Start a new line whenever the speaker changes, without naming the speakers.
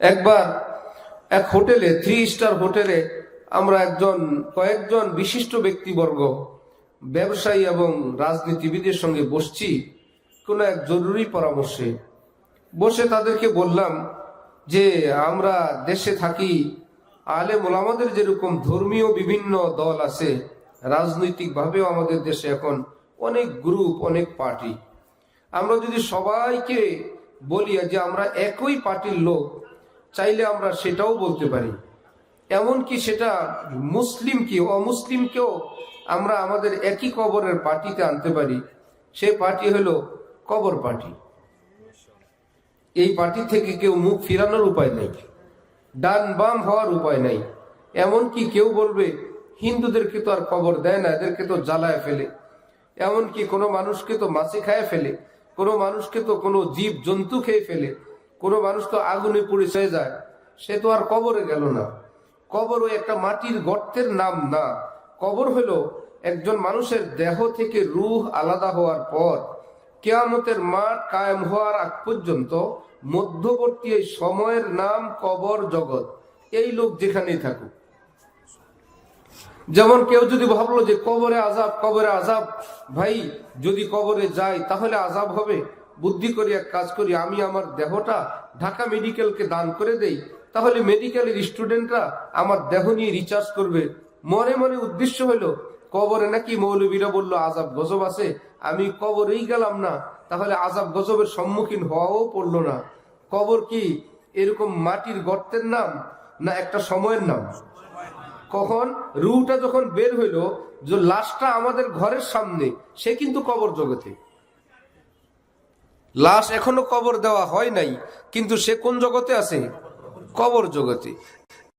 একবার এক হোটেলে থ্রি স্টার হোটেলে আমরা একজন, কয়েকজন বিশিষ্ট ব্যক্তিবর্গ, ব্যবসায়ী এবং রাজনীতিবিদের সঙ্গে বসছি কোনো এক জরুরি পরামর্শে। বসে তাদেরকে বললাম যে, আমরা দেশে থাকি আলে মোলামাদের যেরকম ধর্মীয় বিভিন্ন দল আছে, রাজনৈতিকভাবেও আমাদের দেশে এখন অনেক গ্রুপ অনেক পার্টি আমরা যদি সবাইকে বলি যে, আমরা একই পার্টির লোক চাইলে আমরা সেটাও বলতে পারি। এমনকি সেটা মুসলিম কি, অমুসলিমকেও আমরা আমাদের একই কবরের পার্টিতে আনতে পারি। সেই পার্টি হলো কবর পার্টি এই পার্টি থেকে কেউ মুখ ফিরানোর উপায় নেই, ডান বাম হওয়ার উপায় নাই। এমনকি কেউ বলবে, হিন্দুদেরকে তো আর কবর দেয় না, এদেরকে তো জ্বালায় ফেলে। এমনকি কোনো মানুষকে তো মাছি খায় ফেলে, কোনো মানুষকে তো কোনো জীব জন্তু খেয়ে ফেলে। কোনো মানুষ তো আগুনে পুড়ে চলে যায়। সে তো আর কবরে গেল না। কবর ওই একটা মাটির গর্তের নাম না। কবর হলো একজন মানুষের দেহ থেকে রুহ আলাদা হওয়ার পর কেয়ামতের মাঠ কায়েম হওয়ার আগ পর্যন্ত মধ্যবর্তী এই সময়ের নাম কবর জগৎ। এই লোক যেখানেই থাকুক। যেমন কেউ যদি ভাবলো যে কবরে আজাব কবরে আজাব ভাই যদি কবরে যাই তাহলে আজাব হবে? বুদ্ধি করি এক কাজ করি, আমি আমার দেহটা ঢাকা মেডিকেলকে দান করে দেই, তাহলে মেডিকেলের স্টুডেন্টরা আমার দেহ নিয়ে রিচার্জ করবে। মনে মনে উদ্দেশ্য হলো কবরে নাকি মৌলবীরা বলল আজাব গজব আছে, আমি কবরেই গেলাম না। তাহলে আজাব গজবের সম্মুখীন হওয়াও পড়ল না। কবর কি এরকম মাটির গর্তের নাম, না একটা সময়ের নাম? কখন? রুটা যখন বের হইল, যে লাশটা আমাদের ঘরের সামনে, সে কিন্তু কবর জগতে। লাশ এখনও কবর দেওয়া হয় নাই কিন্তু সে কোন জগতে আছে? কবর জগতে।